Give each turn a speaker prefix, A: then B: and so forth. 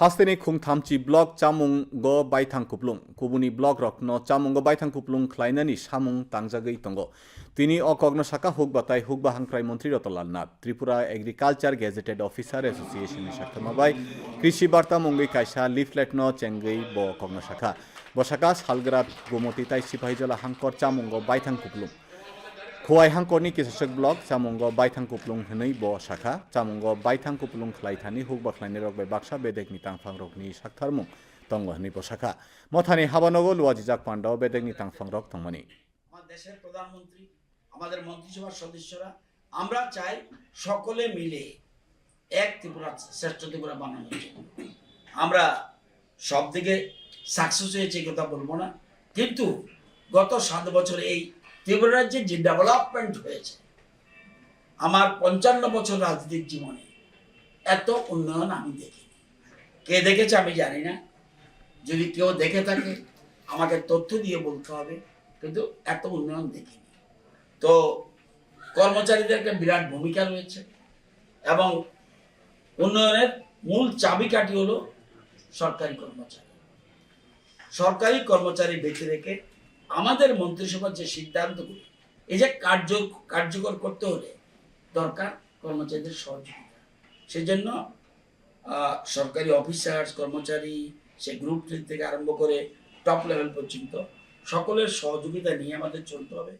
A: Hasteni khung thamchi blog chamung go baithang kuplung kubuni blog rok no chamung go baithang kuplung khlainani samung tangjagei tongo. তিনি অকগ্ন শাখা hook বাতাই hook বা হাংক্রাই মন্ত্রী Ratanlal Nath Tripura agriculture gazetted officer এসোসিয়েশনের সাক্ষমাবাই কৃষি বার্তা মঙ্গই কাইসা leaflet ন চেঙ্গই ব কগ্ন শাখা বসাকা সালগ্রাত গোমতি তাই সিপাহীজলা হাংকর চামুঙ্গ বাইথাং কুপলুং খোয়াই হাংকরনি কিসাসক ব্লক চামুঙ্গ বাইথাং কুপলুং হनै ব শাখা চামুঙ্গ বাইথাং কুপলুং খ্লাইথানি হুক বাখলাইনি রক বাই বাক্সা বেদেকনি তাংফাং রকনি সাকথারমুং তঙ্গ হनै ব শাখা মথানি হাবানগ লুয়াজিজাক পান্ডাও বেদেকনি তাংফাং রক তংমানি
B: দেশের প্রধানমন্ত্রী আমাদের মন্ত্রিসভার সদস্যরা আমরা চাই সকলে মিলে এক ত্রিপুরা শ্রেষ্ঠ ত্রিপুরা বানানোর আমরা সব সাকসেস হয়েছে কথা বলব না কিন্তু গত সাত বছর এই ত্রিপুরা যে ডেভেলপমেন্ট হয়েছে, আমার পঞ্চান্ন বছর রাজনৈতিক জীবনে এত উন্নয়ন আমি দেখিনি। কে দেখেছে আমি জানি না। যদি কেউ দেখে থাকে, আমাকে তথ্য দিয়ে বলতে হবে, কিন্তু এত উন্নয়ন দেখিনি। তো কর্মচারীদের একটা বিরাট ভূমিকা রয়েছে এবং উন্নয়নের মূল চাবিকাঠি হলো সরকারি কর্মচারী। সরকারি কর্মচারী বেঁচে রেখে আমাদের মন্ত্রিসভার যে সিদ্ধান্তগুলি, এই যে কার্য, কার্যকর করতে হলে দরকার কর্মচারীদের সহযোগিতা। সেজন্য সরকারি অফিসার্স, কর্মচারী, সে গ্রুপ থেকে আরম্ভ করে টপ লেভেল পর্যন্ত সকলের সহযোগিতা নিয়ে আমাদের চলতে হবে।